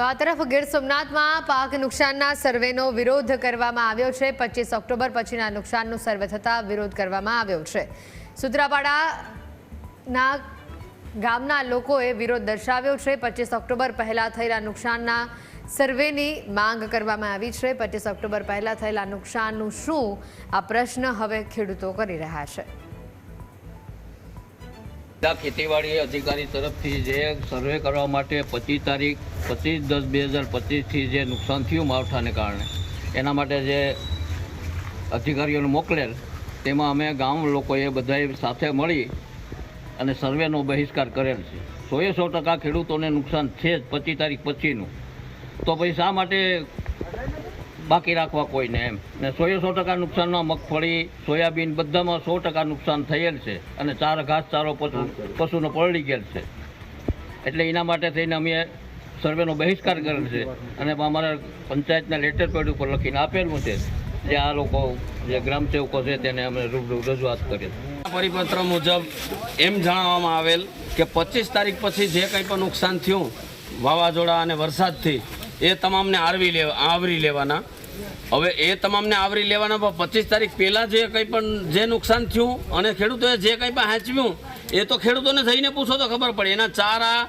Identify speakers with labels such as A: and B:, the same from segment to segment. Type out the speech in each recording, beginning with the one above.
A: તો આ તરફ ગીર સોમનાથમાં પાક નુકસાનના સર્વેનો વિરોધ કરવામાં આવ્યો છે. પચીસ ઓક્ટોબર પછીના નુકસાનનો સર્વે થતાં વિરોધ કરવામાં આવ્યો છે. સુત્રાપાડાના ગામના લોકોએ વિરોધ દર્શાવ્યો છે. પચીસ ઓક્ટોબર પહેલાં થયેલા નુકસાનના સર્વેની માંગ કરવામાં આવી છે. પચીસ ઓક્ટોબર પહેલાં થયેલા નુકસાનનું શું? આ પ્રશ્ન હવે ખેડૂતો કરી રહ્યા છે.
B: જિલ્લા ખેતીવાડી અધિકારી તરફથી જે સર્વે કરવા માટે પચીસ તારીખ, પચીસ દસ બે હજાર પચીસથી જે નુકસાન થયું માવઠાને કારણે, એના માટે જે અધિકારીઓને મોકલેલ, તેમાં અમે ગામ લોકોએ બધાએ સાથે મળી અને સર્વેનો બહિષ્કાર કરેલ છે. સોએ સો ટકા ખેડૂતોને નુકસાન છે જ પચીસ તારીખ પછીનું. તો પછી શા માટે બાકી રાખવા કોઈને એમ. ને સોએ સો ટકા નુકસાનમાં મગફળી, સોયાબીન બધામાં સો ટકા નુકસાન થયેલ છે. અને ચાર ઘાસચારો પશુ પશુનો પલળી ગયેલ છે. એટલે એના માટે થઈને અમે સર્વેનો બહિષ્કાર કરેલ છે. અને અમારા પંચાયતના લેટર પેડ ઉપર લખીને આપેલું છે જે આ લોકો, જે ગ્રામ સેવકો છે તેને અમે રૂબરૂ રજૂઆત કરી
C: પરિપત્ર મુજબ એમ જણાવવામાં આવેલ કે પચીસ તારીખ પછી જે કંઈ પણ નુકસાન થયું, વાવાઝોડા અને વરસાદથી, એ તમામને આવરી લેવા આવરી લેવાના. હવે એ તમામને આવરી લેવાના, પણ પચીસ તારીખ પહેલાં જે કંઈ પણ જે નુકસાન થયું અને ખેડૂતોએ જે કંઈ પણ હાંચવ્યું, એ તો ખેડૂતોને થઈને પૂછો તો ખબર પડે. એના ચારા,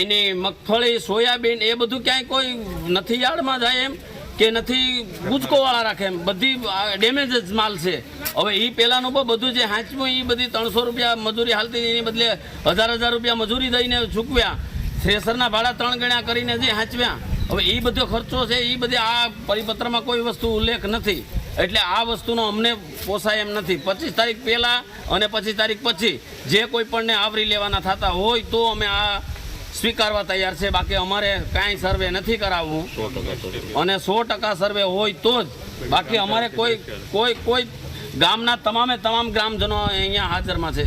C: એની મગફળી, સોયાબીન, એ બધું ક્યાંય કોઈ નથી યાર્ડમાં જાય એમ કે નથી ગુજકોવાળા રાખે એમ. બધી ડેમેજ જ માલ છે. હવે એ પહેલાંનું પણ બધું જે હાંચવું એ બધી ત્રણસો રૂપિયા મજૂરી હાલતી એની બદલે હજાર હજાર રૂપિયા મજૂરી દઈને ચૂકવ્યા થ્રેસરના ભાડા ત્રણ ગણ્યા કરીને જે હાંચવ્યા. હવે એ બધો ખર્ચો છે એ બધી આ પરિપત્રમાં કોઈ વસ્તુ ઉલ્લેખ નથી. એટલે આ વસ્તુનો અમને પોસાય એમ નથી. પચીસ તારીખ પહેલાં અને પચીસ તારીખ પછી જે કોઈ પણને આવરી લેવાના થતા હોય તો અમે આ સ્વીકારવા તૈયાર છે. બાકી અમારે કાંઈ સર્વે નથી કરાવવું. અને સો ટકા સર્વે હોય તો જ. બાકી અમારે કોઈ કોઈ કોઈ ગામના તમામે તમામ ગ્રામજનો અહીંયા હાજરમાં છે.